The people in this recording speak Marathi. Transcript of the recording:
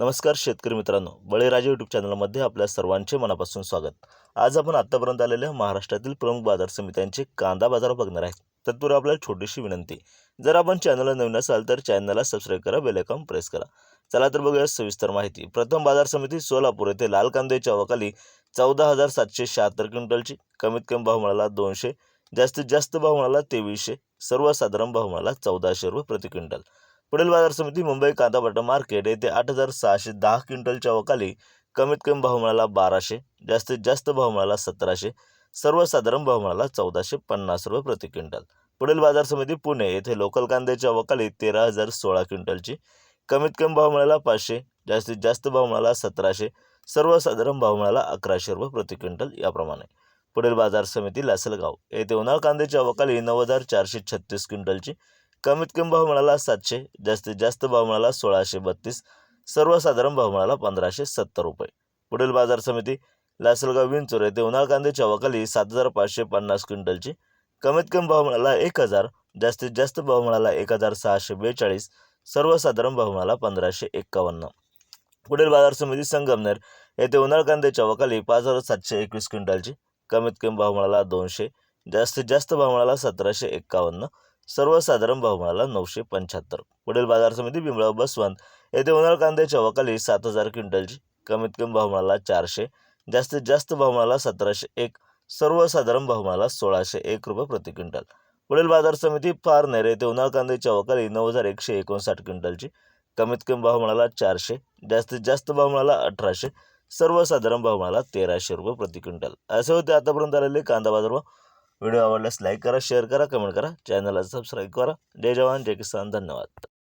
नमस्कार शेतकरी मित्रांनो. बळीराजे यूट्यूब चॅनलमध्ये आपल्या सर्वांचे मनापासून स्वागत. आज आपण आत्तापर्यंत आलेल्या महाराष्ट्रातील प्रमुख बाजार समित्यांचे कांदा बाजार बघणार आहेत. तत्पूर्वी आपल्याला छोटीशी विनंती. जर आपण चॅनलला नवीन असाल तर चॅनलला सबस्क्राईब करा बेलायकॉन प्रेस करा. चला तर बघूया सविस्तर माहिती. प्रथम बाजार समिती सोलापूर येथे लाल कांद्याच्या अवकाली चौदा हजार सातशे शहात्तर क्विंटलची कमीत कमी भाव मिळाला दोनशे जास्तीत जास्त भाव मिळाला तेवीसशे सर्वसाधारण भाव मिळाला चौदाशे रुपये प्रति क्विंटल. पुढील बाजार समिती मुंबई कांदापाटा मार्केट येथे आठ हजार सहाशे दहा क्विंटलच्या वकाली कमीत कमी भाव मिळाला बाराशे जास्तीत जास्त भाव मिळाला सतराशे सर्वसाधारण भाव मिळाला चौदाशे पन्नास रुपये प्रति क्विंटल. पुढील बाजार समिती पुणे येथे लोकल कांद्याच्या वकाली तेरा हजार सोळा क्विंटलची कमीत कमी भाव मिळाला पाचशे जास्तीत जास्त भाव मिळाला सतराशे सर्वसाधारण भाव मिळाला अकराशे रुपये प्रति क्विंटल याप्रमाणे. पुढील बाजार समिती लासलगाव येथे उन्हाळ कांद्याच्या वकाली नऊ हजार चारशे छत्तीस क्विंटलची कमीत कमी भाव मिळाला सातशे जास्तीत जास्त भाव मिळाला सोळाशे बत्तीस सर्वसाधारण भाव मिळाला पंधराशे सत्तर रुपये. पुढील बाजार समिती लासलगाव विंचूर येथे उन्हाळ कांद्याच्या वकाली सात हजार पाचशे पन्नास क्विंटलची. कमीत कमी भाव मिळाला एक हजार जास्तीत जास्त भाव मिळाला एक हजार सहाशे बेचाळीस सर्वसाधारण भाव मिळाला पंधराशे एक्कावन्न. पुढील बाजार समिती संगमनेर येथे उन्हाळ कांद्याच्या वकाली पाच हजार सातशे एकवीस क्विंटलची. कमीत कमी भाव मिळाला दोनशे जास्तीत जास्त भाव मिळाला सतराशे एक्कावन्न सर्वसाधारण भावमाला नऊशे पंच्याहत्तर. पुढील बाजार समिती बिमळाव बसवंत येथे उन्हाळ कांद्याच्या वकाली सात हजार क्विंटलची. कमीत कमी भावमाला चारशे जास्तीत जास्त भावमाला सतराशे एक सर्वसाधारण भावमाला सोळाशे एक रुपये प्रति क्विंटल. पुढील बाजार समिती पारनेर येथे उन्हाळ कांद्याच्या वकाली नऊ हजार एकशे एकोणसाठ क्विंटलची. कमीत कमी भाव चारशे जास्तीत जास्त भाव अठराशे सर्वसाधारण भाव तेराशे रुपये प्रति क्विंटल. असे होते आतापर्यंत आलेले कांदा बाजारभाव व्हिडिओ आवडल्यास लाईक करा शेअर करा कमेंट करा चॅनलला सबस्क्राईब करा. जय जवान जय किसान धन्यवाद.